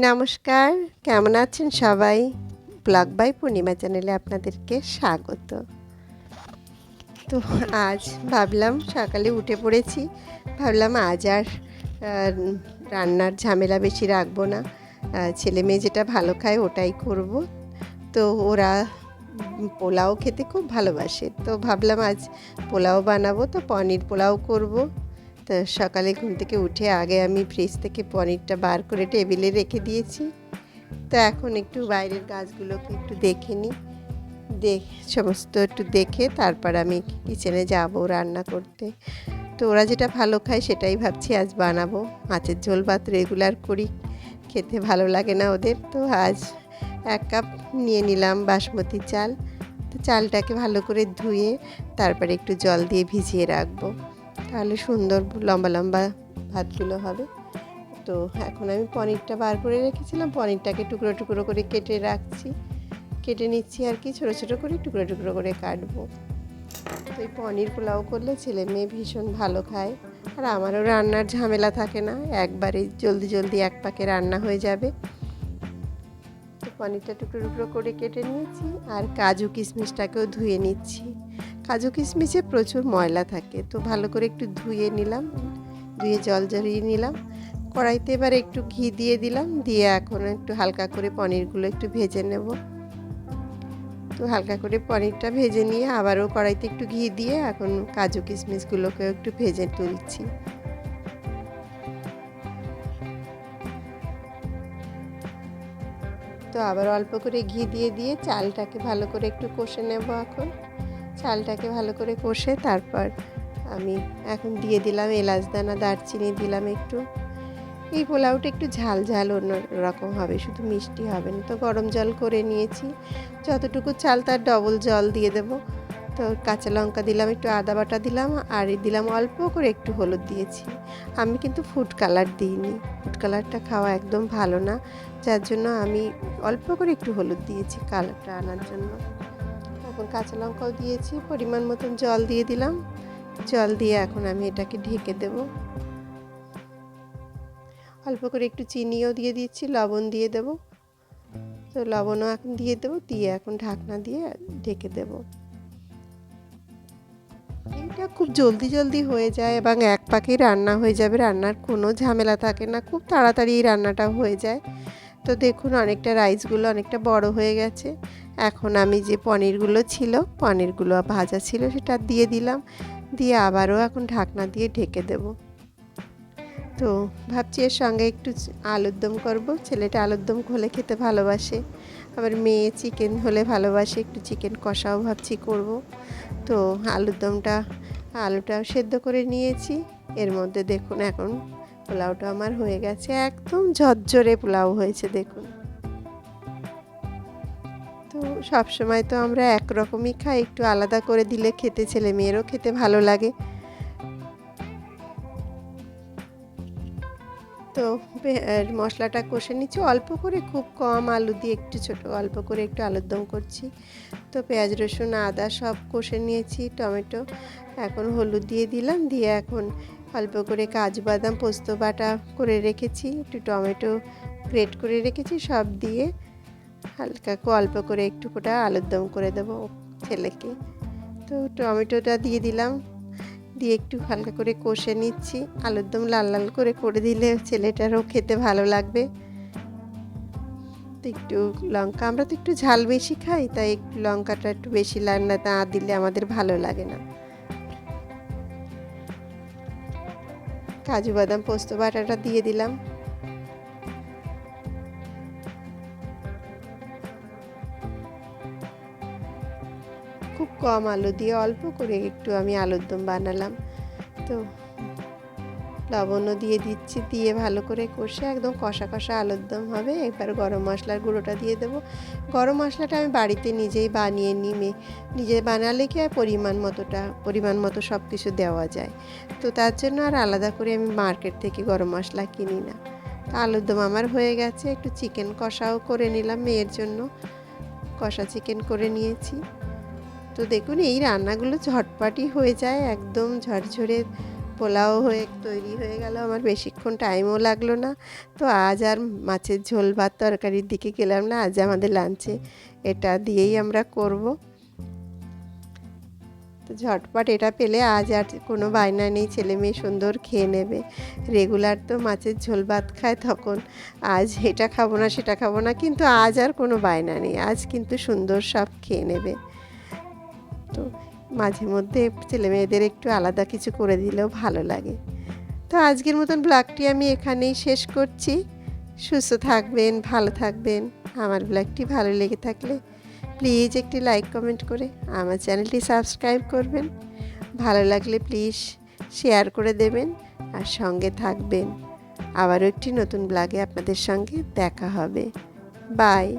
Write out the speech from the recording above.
নমস্কার, কেমন আছেন সবাই? ব্লগ বাই পূর্ণিমা চ্যানেলে আপনাদেরকে স্বাগত। তো আজ ভাবলাম সকালে উঠে পড়েছি, ভাবলাম আজ আর রান্নার ঝামেলা বেশি রাখব না। ছেলে মেয়ে যেটা ভালো খায় ওটাই করব। তো ওরা পোলাও খেতে খুব ভালোবাসে। তো ভাবলাম আজ পোলাও বানাবো, তো পনির পোলাও করব। সকালে ঘুম থেকে উঠে আগে আমি ফ্রিজ থেকে পনিরটা বার করে টেবিলে রেখে দিয়েছি। তো এখন একটু বাইরের গাছগুলোকে একটু দেখে নিই। দেখ সমস্ত একটু দেখে তারপর আমি কিচেনে যাব রান্না করতে। তো ওরা যেটা ভালো খায় সেটাই ভাবছি আজ বানাবো। মাছের ঝোল ভাত রেগুলার করি। খেতে ভালো লাগে না ওদের। তো আজ এক কাপ নিয়ে নিলাম বাসমতি চাল। তো চালটাকে ভালো করে ধুয়ে তারপরে একটু জল দিয়ে ভিজিয়ে রাখব। তাহলে সুন্দর লম্বা লম্বা ভাতগুলো হবে। তো এখন আমি পনিরটা বার করে রেখেছিলাম। পনিরটাকে টুকরো টুকরো করে কেটে রাখছি। কেটে নিচ্ছি আর কি, ছোটো ছোটো করে টুকরো টুকরো করে কাটবো। তো এই পনির পোলাও করলে ছেলে মেয়ে ভীষণ ভালো খায়। আর আমারও রান্নার ঝামেলা থাকে না, একবারে জলদি জলদি এক পাকে রান্না হয়ে যাবে। তো পনিরটা টুকরো টুকরো করে কেটে নিয়েছি আর কাজু কিশমিশটাকেও ধুয়ে নিচ্ছি। কাজু কিশমিশে প্রচুর ময়লা থাকে। তো ভালো করে একটু ধুয়ে নিলাম, ধুয়ে জল জড়িয়ে নিলাম। কড়াইতে এবার একটু ঘি দিয়ে দিলাম, দিয়ে এখন একটু হালকা করে পনিরগুলো একটু ভেজে নেব। তো হালকা করে পনিরটা ভেজে নিয়ে আবারও কড়াইতে একটু ঘি দিয়ে এখন কাজু কিশমিশগুলোকে একটু ভেজে তুলছি। তো আবার অল্প করে ঘি দিয়ে দিয়ে চালটাকে ভালো করে একটু কষে নেব এখন। চালটাকে ভালো করে কষে তারপর আমি এখন দিয়ে দিলাম এলাচ দানা, দারচিনি দিলাম একটু। এই পোলাওটা একটু ঝাল ঝাল অন্য রকম হবে, শুধু মিষ্টি হবে না। তো গরম জল করে নিয়েছি। যতটুকু চাল তার ডবল জল দিয়ে দেব। তো কাঁচা লঙ্কা দিলাম, একটু আদা বাটা দিলাম, আর দিলাম অল্প করে একটু হলুদ দিয়েছি। আমি কিন্তু ফুড কালার দিইনি। ফুড কালারটা খাওয়া একদম ভালো না। যার জন্য আমি অল্প করে একটু হলুদ দিয়েছি কালারটা আনার জন্য। এখন কাঁচা লঙ্কাও দিয়েছি, পরিমাণ মতন জল দিয়ে দিলাম। জল দিয়ে এখন আমি এটাকে ঢেকে দেব। অল্প করে একটু চিনিও দিয়ে দিচ্ছি, লবণ দিয়ে দেব। তো লবণও এখন দিয়ে দেবো, দিয়ে এখন ঢাকনা দিয়ে ঢেকে দেব। এইটা খুব জলদি জলদি হয়ে যায় এবং এক পাকেই রান্না হয়ে যাবে, রান্নার কোনো ঝামেলা থাকে না, খুব তাড়াতাড়ি রান্নাটা হয়ে যায়। তো দেখুন, অনেকটা রাইসগুলো অনেকটা বড় হয়ে গেছে। এখন আমি যে পনিরগুলো ছিল, পনিরগুলো ভাজা ছিল সেটা দিয়ে দিলাম। দিয়ে আবারও এখন ঢাকনা দিয়ে ঢেকে দেব। তো ভাবছি এর সঙ্গে একটু আলুর দম করব। ছেলেটা আলুর দম হলে খেতে ভালোবাসে। আবার মেয়ে চিকেন হলে ভালোবাসে, একটু চিকেন কষাও ভাবছি করব। তো আলুর দমটা আলুটা সেদ্ধ করে নিয়েছি। এর মধ্যে দেখুন এখন পোলাওটা আমার হয়ে গেছে, একদম ঝরঝরে পোলাও হয়েছে দেখুন। তো সব সময় তো আমরা একরকমই খাই, একটু আলাদা করে দিলে খেতে ছেলে মেয়েরও খেতে ভালো লাগে। তো মশলাটা কষে নিচ্ছি, অল্প করে খুব কম আলু দিয়ে একটু ছোট, অল্প করে একটু আলুর দম করছি। তো পেঁয়াজ, রসুন, আদা সব কষে নিয়েছি, টমেটো এখন হলুদ দিয়ে দিলাম, দিয়ে এখন অল্প করে কাজু বাদাম পোস্ত বাটা করে রেখেছি, একটু টমেটো গ্রেট করে রেখেছি, সব দিয়ে হালকা অল্প করে একটু কোটা আলুর দম করে দেবো ছেলেকে। তো টমেটোটা দিয়ে দিলাম। দিয়ে একটু হালকা করে কষে নিচ্ছি। আলুর দম লাল লাল করে করে দিলে ছেলেটারও খেতে ভালো লাগবে। তো একটু লঙ্কা, আমরা তো একটু ঝাল বেশি খাই, তাই একটু লঙ্কাটা একটু বেশি রান্না না দিলে আমাদের ভালো লাগে না। কাজু বাদাম, পোস্ত বাটাটা দিয়ে দিলাম। কম আলু দিয়ে অল্প করে একটু আমি আলুর দম বানালাম। তো লবণও দিয়ে দিচ্ছি, দিয়ে ভালো করে কষে একদম কষা কষা আলুর দম হবে। এবার গরম মশলার গুঁড়োটা দিয়ে দেবো। গরম মশলাটা আমি বাড়িতে নিজেই বানিয়ে নিমে। নিজে বানালে কি আর পরিমাণ মতোটা, পরিমাণ মতো সব কিছু দেওয়া যায়। তো তার জন্য আর আলাদা করে আমি মার্কেট থেকে গরম মশলা কিনি না। তো আলুর দম আমার হয়ে গেছে। একটু চিকেন কষাও করে নিলাম মেয়ের জন্য। কষা চিকেন করে নিয়েছি। তো দেখুন, এই রান্নাগুলো ঝটপটই হয়ে যায়, একদম ঝরঝরে পোলাও হয়ে তৈরি হয়ে গেল। আমার বেশিক্ষণ টাইমও লাগল না। তো আজ আর মাছের ঝোল ভাত তরকারির দিকে গেলাম না, আজ আমাদের লাঞ্চে এটা দিয়েই আমরা করব। তো ঝটপট এটা পেলে আজ আর কোনো বায়না নেই, ছেলে মেয়ে সুন্দর খেয়ে নেবে। রেগুলার তো মাছের ঝোল ভাত খায় তখন। আজ এটা খাব না, সেটা খাব না, কিন্তু আজ আর কোনো বায়না নেই, আজ কিন্তু সুন্দর সব খেয়ে নেবে। তো মাঝে মধ্যে ছেলে মেয়েদের একটু আলাদা কিছু করে দিলেও ভালো লাগে। তো আজকের মতন ব্লগটি আমি এখানেই শেষ করছি। সুস্থ থাকবেন, ভালো থাকবেন। আমার ব্লগটি ভালো লেগে থাকলে প্লিজ একটি লাইক, কমেন্ট করে আমার চ্যানেলটি সাবস্ক্রাইব করবেন। ভালো লাগলে প্লিজ শেয়ার করে দেবেন আর সঙ্গে থাকবেন। আবারও একটি নতুন ব্লগে আপনাদের সঙ্গে দেখা হবে। বাই।